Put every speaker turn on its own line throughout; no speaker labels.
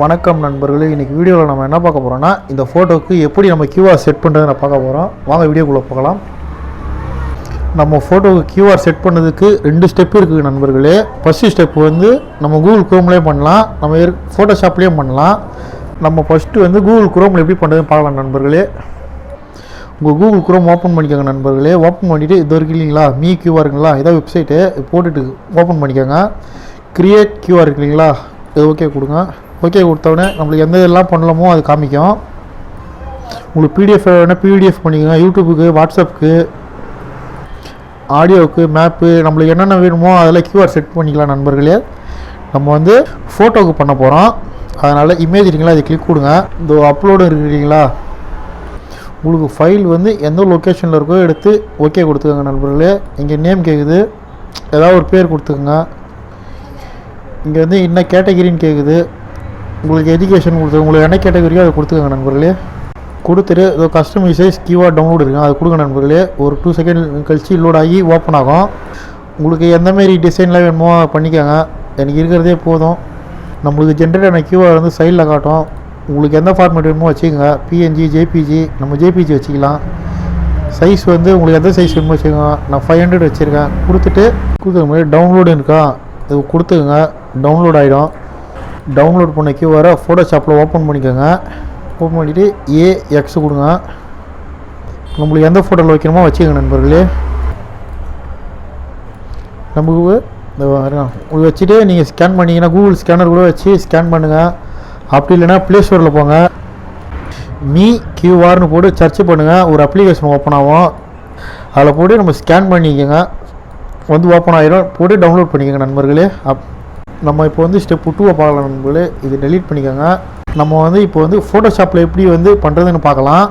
வணக்கம் நண்பர்களே இன்றைக்கி வீடியோவில் நம்ம என்ன பார்க்க போகிறோம்னா இந்த ஃபோட்டோவுக்கு எப்படி நம்ம கியூஆர் செட் பண்ணுறது நான் பார்க்க போகிறோம் வாங்க வீடியோக்குள்ளே போகலாம். நம்ம ஃபோட்டோவுக்கு கியூஆர் செட் பண்ணதுக்கு ரெண்டு ஸ்டெப் இருக்குது நண்பர்களே. ஃபஸ்ட்டு ஸ்டெப் வந்து நம்ம கூகுள் குரோம்லேயே பண்ணலாம். நம்ம ஃபோட்டோஷாப்லேயும் பண்ணலாம். நம்ம ஃபஸ்ட்டு வந்து கூகுள் குரோமில் எப்படி பண்ணுறதுன்னு பார்க்கலாம் நண்பர்களே. உங்கள் கூகுள் குரோம் ஓப்பன் பண்ணிக்கோங்க நண்பர்களே. ஓப்பன் பண்ணிவிட்டு இது வரைக்கும் இல்லைங்களா? மீ கியூஆருங்களா இதான் வெப்சைட்டு போட்டுட்டு ஓப்பன் பண்ணிக்கோங்க. க்ரியேட் கியூஆர் இருக்கு இல்லைங்களா? இது ஓகே கொடுங்க. ஓகே கொடுத்தவுடனே நம்மளுக்கு எந்த இதெல்லாம் பண்ணலாமோ அது காமிக்கும். உங்களுக்கு பிடிஎஃப் வேணால் பிடிஎஃப் பண்ணிக்கோங்க. யூடியூபுக்கு வாட்ஸ்அப்புக்கு ஆடியோவுக்கு மேப்பு நம்மளுக்கு என்னென்ன வேணுமோ அதெல்லாம் கியூஆர் செட் பண்ணிக்கலாம் நண்பர்களே. நம்ம வந்து ஃபோட்டோவுக்கு பண்ண போகிறோம் அதனால் இமேஜ் இருக்கீங்களா அதை கிளிக் கொடுங்க. இந்த அப்லோடு இருக்கிறீங்களா உங்களுக்கு ஃபைல் வந்து எந்த லொக்கேஷனில் இருக்கோ எடுத்து ஓகே கொடுத்துக்கோங்க நண்பர்களே. இங்கே நேம் கேட்குது ஏதாவது ஒரு பேர் கொடுத்துக்கோங்க. இங்கே வந்து என்ன கேட்டகிரின்னு கேட்குது உங்களுக்கு எஜுகேஷன் கொடுத்து உங்களுக்கு என்ன கேட்டகரியோ அதை கொடுத்துக்கோங்க நண்பர்களே. கொடுத்துட்டு இதோ கஸ்டமைசைஸ் கீவார்ட் டவுன்லோட் இருக்கு. அதை கொடுங்க நண்பர்களே. ஒரு டூ செகண்ட் கழிச்சு லோட் ஆகி ஓப்பன் ஆகும். உங்களுக்கு எந்த மாரி வேணுமோ பண்ணிக்கோங்க. எனக்கு இருக்கிறதே போதும். நம்மளுக்கு ஜென்ரேட் ஆன கியூஆர் வந்து சைடில் காட்டும். உங்களுக்கு எந்த ஃபார்மேட் வேணுமோ வச்சுக்கோங்க. பிஎன்ஜி ஜேபிஜி நம்ம ஜேபிஜி வச்சுக்கலாம். சைஸ் வந்து உங்களுக்கு எந்த சைஸ் வேணுமோ வச்சுக்கோங்க. நான் ஃபைவ் ஹண்ட்ரட் வச்சுருக்கேன். கொடுத்துட்டு கொடுத்துக்க மாதிரி டவுன்லோடு இருக்கா இது கொடுத்துக்கோங்க. டவுன்லோட் ஆகிடும் டவுன்லோட் பண்ண கியூஆரை ஃபோட்டோஷாப்பில் ஓப்பன் பண்ணிக்கோங்க. ஓப்பன் பண்ணிவிட்டு ஏ எக்ஸ் கொடுங்க. நம்மளுக்கு எந்த ஃபோட்டோவில் வைக்கணுமோ வச்சுக்கோங்க நண்பர்களே. நமக்கு இந்த வச்சுட்டு நீங்கள் ஸ்கேன் பண்ணிங்கன்னா கூகுள் ஸ்கேனர் கூட வச்சு ஸ்கேன் பண்ணுங்கள் அப்படி இல்லைன்னா ப்ளே ஸ்டோரில் போங்க. மீ கியூஆர்னு போட்டு சர்ச் பண்ணுங்கள் ஒரு அப்ளிகேஷன் ஓப்பன் ஆகும். அதில் போட்டு நம்ம ஸ்கேன் பண்ணிக்கோங்க. வந்து ஓப்பன் ஆகிடும் போட்டு டவுன்லோட் பண்ணிக்கோங்க நண்பர்களே. அப் நம்ம இப்போ வந்து ஸ்டெப் டூவை பார்க்கலாம் நண்பர்களே. இது டெலீட் பண்ணிக்கோங்க. நம்ம வந்து இப்போ வந்து ஃபோட்டோஷாப்பில் எப்படி வந்து பண்ணுறதுன்னு பார்க்கலாம்.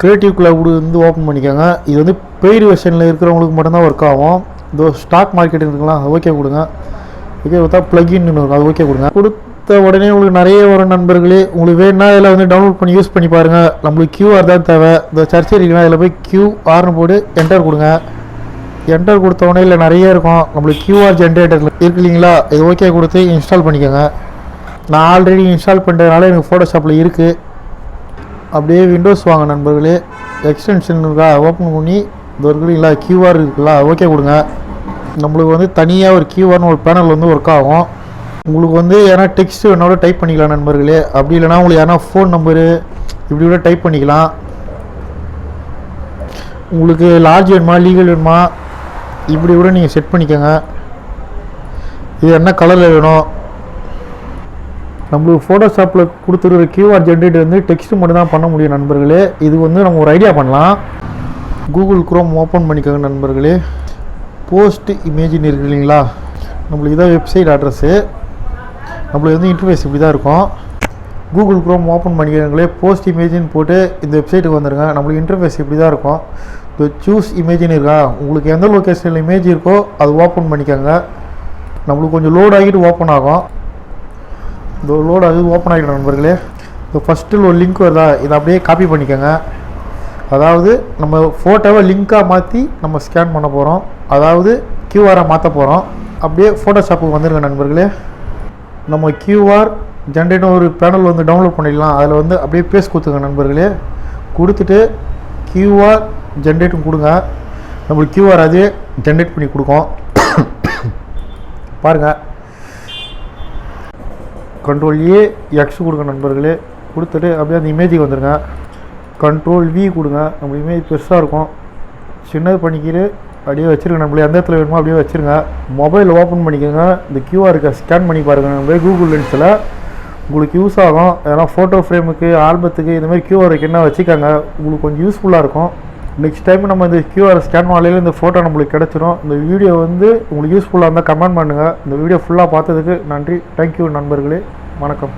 க்ரியேட்டிவ் கிளவுடு வந்து ஓப்பன் பண்ணிக்கோங்க. இது வந்து பெய்டு வெர்ஷனில் இருக்கிறவங்களுக்கு மட்டும்தான் ஒர்க் ஆகும். இதோ ஸ்டாக் மார்க்கெட் இருக்குங்களா அது ஓகே கொடுங்க. ஓகே பார்த்தா ப்ளகின் இருக்கும் அது ஓகே கொடுங்க. கொடுத்த உடனே உங்களுக்கு நிறைய வரும் நண்பர்களே. உங்களுக்கு வேணும்னா இதில் வந்து டவுன்லோட் பண்ணி யூஸ் பண்ணி பாருங்கள் நம்மளுக்கு கியூஆர் தான் தேவை. இந்த சர்ச்சை இருக்குன்னா இதில் போய் கியூஆர்னு போட்டு என்டர் கொடுங்க. என்டர் கொடுத்த உடனே இல்லை நிறைய இருக்கும். நம்மளுக்கு கியூஆர் ஜென்ரேட்டர் இருக்கு. இல்லைங்களா? இது ஓகே கொடுத்து இன்ஸ்டால் பண்ணிக்கோங்க. நான் ஆல்ரெடி இன்ஸ்டால் பண்ணுறதுனால எனக்கு ஃபோட்டோஷாப்பில் இருக்குது அப்படியே விண்டோஸ் வாங்க நண்பர்களே. எக்ஸ்டென்ஷன் இருக்கா? ஓப்பன் பண்ணி இது இருக்குங்களா இல்லைங்களா? கியூஆர் இருக்குல்ல ஓகே கொடுங்க. நம்மளுக்கு வந்து தனியாக ஒரு கியூஆர்னு ஒரு பேனல் வந்து ஒர்க் ஆகும். உங்களுக்கு வந்து ஏன்னா டெக்ஸ்ட் வேணாலும் டைப் பண்ணிக்கலாம் நண்பர்களே. அப்படி இல்லைனா உங்களுக்கு ஏன்னா ஃபோன் நம்பரு இப்படி கூட டைப் பண்ணிக்கலாம். உங்களுக்கு லார்ஜ் வேணுமா லீகல் வேணுமா? இப்படி கூட நீங்கள் செட் பண்ணிக்கோங்க. இது என்ன கலரில் வேணும்? நம்மளுக்கு ஃபோட்டோஷாப்பில் கொடுத்துருக்கிற கியூஆர் ஜென்ரேட் வந்து டெக்ஸ்ட் மட்டும் தான் பண்ண முடியும் நண்பர்களே. இது வந்து நம்ம ஒரு ஐடியா பண்ணலாம். கூகுள் குரோம் ஓப்பன் பண்ணிக்கோங்க நண்பர்களே. போஸ்ட் இமேஜின் இருக்கு இல்லைங்களா? நம்மளுக்கு இதான் வெப்சைட் அட்ரஸ்ஸு நம்மளுக்கு வந்து இன்டர்ஃபேஸ் இப்படி தான் இருக்கும். கூகுள் குரோம் ஓப்பன் பண்ணிக்கிறவங்களே போஸ்ட் இமேஜின்னு போட்டு இந்த வெப்சைட்டுக்கு வந்துருங்க. நம்மளுக்கு இன்டர்ஃபேஸ் இப்படி தான் இருக்கும். இந்த சூஸ் இமேஜின் இருக்கா? உங்களுக்கு எந்த லொக்கேஷனில் இமேஜ் இருக்கோ அது ஓப்பன் பண்ணிக்கோங்க. நம்மளுக்கு கொஞ்சம் லோட் ஆகிட்டு ஓப்பன் ஆகும். இந்த லோட் ஆகுது ஓப்பன் ஆகிடும் நண்பர்களே. இந்த ஃபஸ்ட்டு ஒரு லிங்க் வருதா? இதை அப்படியே காப்பி பண்ணிக்கோங்க. அதாவது நம்ம ஃபோட்டோவை லிங்காக மாற்றி நம்ம ஸ்கேன் பண்ண போகிறோம் அதாவது கியூஆரை மாற்ற போகிறோம் அப்படியே ஃபோட்டோஷாப்புக்கு வந்துருங்க நண்பர்களே. நம்ம கியூஆர் ஜென்ரேட் ஒரு பேனல் வந்து டவுன்லோட் பண்ணிடலாம். அதில் வந்து அப்படியே பேஸ் கொடுத்துங்க நண்பர்களே. கொடுத்துட்டு கியூஆர் ஜென்ரேட்டும் கொடுங்க. நம்மளுக்கு கியூஆர் அதே ஜென்ரேட் பண்ணி கொடுக்கும். பாருங்கள் கண்ட்ரோல் ஏ எக்ஸ் கொடுங்க நண்பர்களே. கொடுத்துட்டு அப்படியே அந்த இமேஜுக்கு வந்துடுங்க கண்ட்ரோல் வி கொடுங்க. நம்ம இமேஜ் பெருசாக இருக்கும். சின்னது பண்ணிக்கிட்டு அப்படியே வச்சுருங்க நம்மளே எந்த இடத்துல வேணுமோ அப்படியே வச்சுருங்க. மொபைல் ஓப்பன் பண்ணிக்கோங்க. இந்த கியூஆருக்கு ஸ்கேன் பண்ணி பாருங்கள் நம்ம கூகுள் லென்ஸில் உங்களுக்கு யூஸ் ஆகும். ஏன்னா ஃபோட்டோ ஃப்ரேமுக்கு ஆல்பத்துக்கு இந்தமாதிரி மாதிரி என்ன வச்சுக்காங்க. உங்களுக்கு கொஞ்சம் யூஸ்ஃபுல்லாக இருக்கும். நெக்ஸ்ட் டைம் நம்ம இந்த கியூஆர் ஸ்கேன் பண்ணலையில இந்த ஃபோட்டோ நம்மளுக்கு கிடச்சிரும். இந்த வீடியோ வந்து உங்களுக்கு யூஸ்ஃபுல்லாக இருந்தால் கமெண்ட் பண்ணுங்கள் இந்த வீடியோ ஃபுல்லாக பார்த்ததுக்கு நன்றி. தேங்க்யூ நண்பர்களே. வணக்கம்.